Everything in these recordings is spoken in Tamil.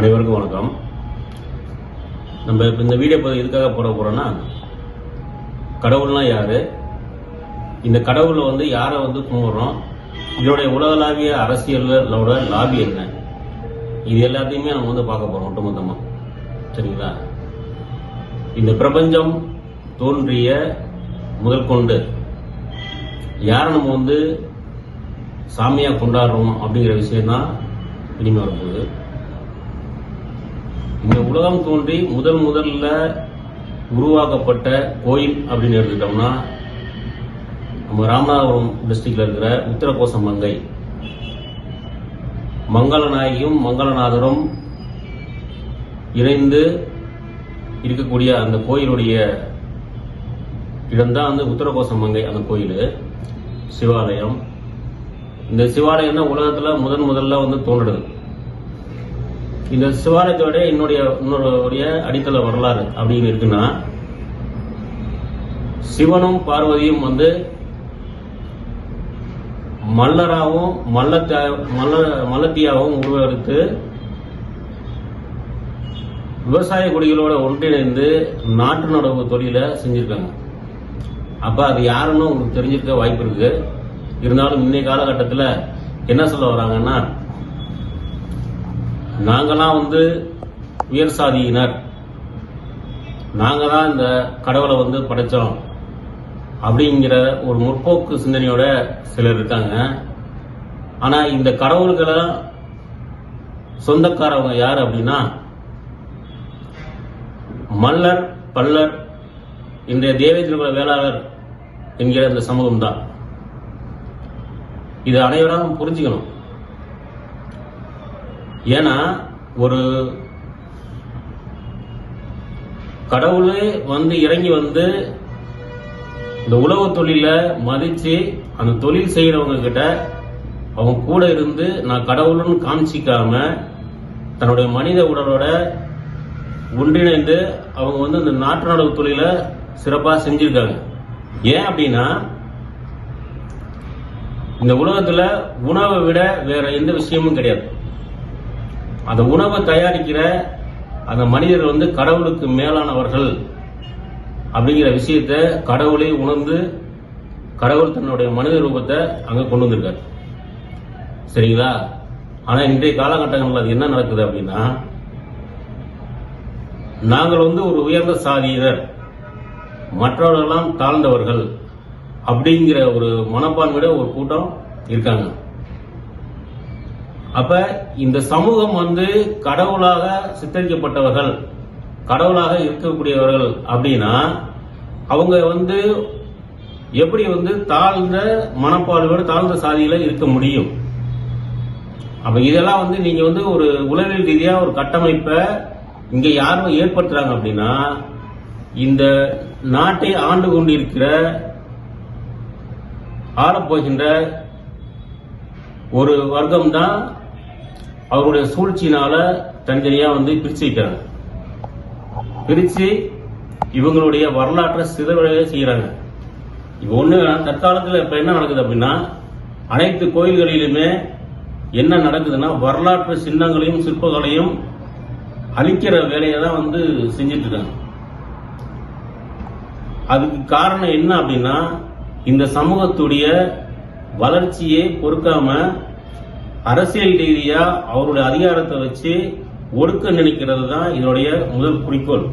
அனைவருக்கும் வணக்கம். நம்ம இப்போ இந்த வீடியோ இப்போ எதுக்காக போட போகிறோன்னா கடவுள்னா யார்? இந்த கடவுளை வந்து யாரை வந்து கும்பிட்றோம்? இதனுடைய உலகளாவிய அரசியலோட லாபி என்ன? இது எல்லாத்தையுமே நம்ம வந்து பார்க்க போகிறோம் ஒட்டுமொத்தமாக சரிங்களா? இந்த பிரபஞ்சம் தோன்றிய முதல் கொண்டு யாரை நம்ம வந்து சாமியாக கொண்டாடுறோம் அப்படிங்கிற விஷயம் தான் இனிமே வரப்போகுது. இந்த உலகம் தோன்றி முதல் முதல்ல உருவாக்கப்பட்ட கோயில் அப்படின்னு எடுத்துக்கிட்டோம்னா நம்ம ராமநாதபுரம் டிஸ்ட்ரிக்ட்ல இருக்கிற உத்தரகோச மங்கை. மங்களநாயகியும் மங்களநாதரும் இணைந்து இருக்கக்கூடிய அந்த கோயிலுடைய இடம்தான் வந்து உத்தரகோச மங்கை அந்த கோயில். சிவாலயம். இந்த சிவாலயம் தான் முதன் முதல்ல வந்து தோன்றுறது இந்த சிவாலயத்தோட என்னுடைய இன்னொருடைய அடித்தள வரலாறு அப்படின்னு இருக்குன்னா சிவனும் பார்வதியும் வந்து மல்லராவும் மல்லத்த மல்ல மல்லத்தியாவும் உருவெடுத்து விவசாய குடிகளோட ஒன்றிணைந்து நாட்டு நடவு தொழிலை செஞ்சிருக்காங்க. அப்ப அது யாருன்னு உங்களுக்கு தெரிஞ்சிருக்க வாய்ப்பு இருக்கு. இருந்தாலும் இன்னைய காலகட்டத்தில் என்ன சொல்ல வராங்கன்னா நாங்களாம் வந்து உயர் சாதியினர். நாங்கள் தான் இந்த கடவுளை வந்து படைச்சோம். அப்படிங்கிற ஒரு முற்போக்கு சிந்தனையோட சிலர் இருக்காங்க. ஆனால் இந்த கடவுள்களை சொந்தக்காரவங்க யார் அப்படின்னா மல்லர் பல்லர் இன்றைய தேவேந்திர வேளாளர் என்கிற இந்த சமூகம் தான் இது அனைவரும் புரிஞ்சுக்கணும். ஏன்னா ஒரு கடவுளே வந்து இறங்கி வந்து இந்த உழவு தொழில மதிச்சு அந்த தொழில் செய்யறவங்க கிட்ட அவங்க கூட இருந்து நான் கடவுள்னு காமிச்சிக்காம தன்னுடைய மனித உடலோட ஒன்றிணைந்து அவங்க வந்து இந்த நாட்டு நடவு தொழில சிறப்பா செஞ்சிருக்காங்க. ஏன் அப்படின்னா இந்த உலகத்துல உணவை விட வேற எந்த விஷயமும் கிடையாது. அந்த உணவை தயாரிக்கிற அந்த மனிதர்கள் வந்து கடவுளுக்கு மேலானவர்கள் அப்படிங்கிற விஷயத்த கடவுளே உணர்ந்து கடவுள் தன்னுடைய மனித ரூபத்தை அங்க கொண்டு வந்திருக்காரு. சரிங்களா? ஆனா இன்றைய காலகட்டங்களில் அது என்ன நடக்குது அப்படின்னா நாங்கள் வந்து ஒரு உயர்ந்த சாதியினர் மற்றவர்களெல்லாம் தாழ்ந்தவர்கள் அப்படிங்கிற ஒரு மனப்பான்மையோட ஒரு கூட்டம் இருக்காங்க. அப்ப இந்த சமூகம் வந்து கடவுளாக சித்தரிக்கப்பட்டவர்கள் கடவுளாக இருக்கக்கூடியவர்கள் அப்படின்னா அவங்க வந்து எப்படி வந்து தாழ்ந்த மனப்பான்மையோட தாழ்ந்த சாதியில இருக்க முடியும்? அப்ப இதெல்லாம் வந்து நீங்க வந்து ஒரு உளவியல் ரீதியா ஒரு கட்டமைப்பை இங்க யாரும் ஏற்படுத்துறாங்க அப்படின்னா இந்த நாட்டை ஆண்டு கொண்டிருக்கிற ஆளப்போகின்ற ஒரு வர்க்கம் தான் அவருடைய சூழ்ச்சியினால தனித்தனியா வந்து பிரிச்சு வைக்கிறாங்க பிரிச்சு இவங்களுடைய வரலாற்றை சிதறடைய செய்யறாங்க. இப்போ ஒன்று தற்காலத்தில் இப்போ என்ன நடக்குது அப்படின்னா அனைத்து கோயில்களிலுமே என்ன நடக்குதுன்னா வரலாற்று சின்னங்களையும் சிற்பங்களையும் அழிக்கிற வேலையை தான் வந்து செஞ்சுட்டு இருக்காங்க அதுக்கு காரணம் என்ன அப்படின்னா இந்த சமூகத்துடைய வளர்ச்சியை பொறுக்காம அரசியல் ரீதியா அவருடைய அதிகாரத்தை வச்சு ஒடுக்க நினைக்கிறது தான் இதனுடைய முதல் குறிக்கோள்.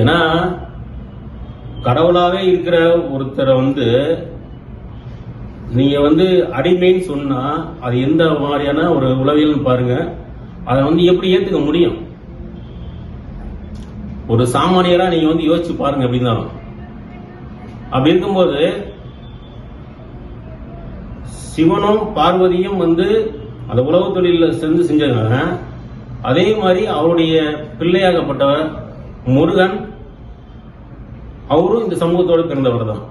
ஏன்னா கடவுளாவே இருக்கிற ஒருத்தரை வந்து நீங்க வந்து அடிமைன்னு சொன்னா அது எந்த மாதிரியான ஒரு உளவியல்னு பாருங்க. அதை வந்து எப்படி ஏத்துக்க முடியும்? ஒரு சாமானியரா நீங்க வந்து யோசிச்சு பாருங்க அப்படின்னு அப்படி இருக்கும்போது சிவனும் பார்வதியும் வந்து அந்த உழவு தொழிலில் சேர்ந்து செஞ்சதுனால அதே மாதிரி அவருடைய பிள்ளையாகப்பட்டவர் முருகன் அவரும் இந்த சமூகத்தோடு பிறந்தவர் தான்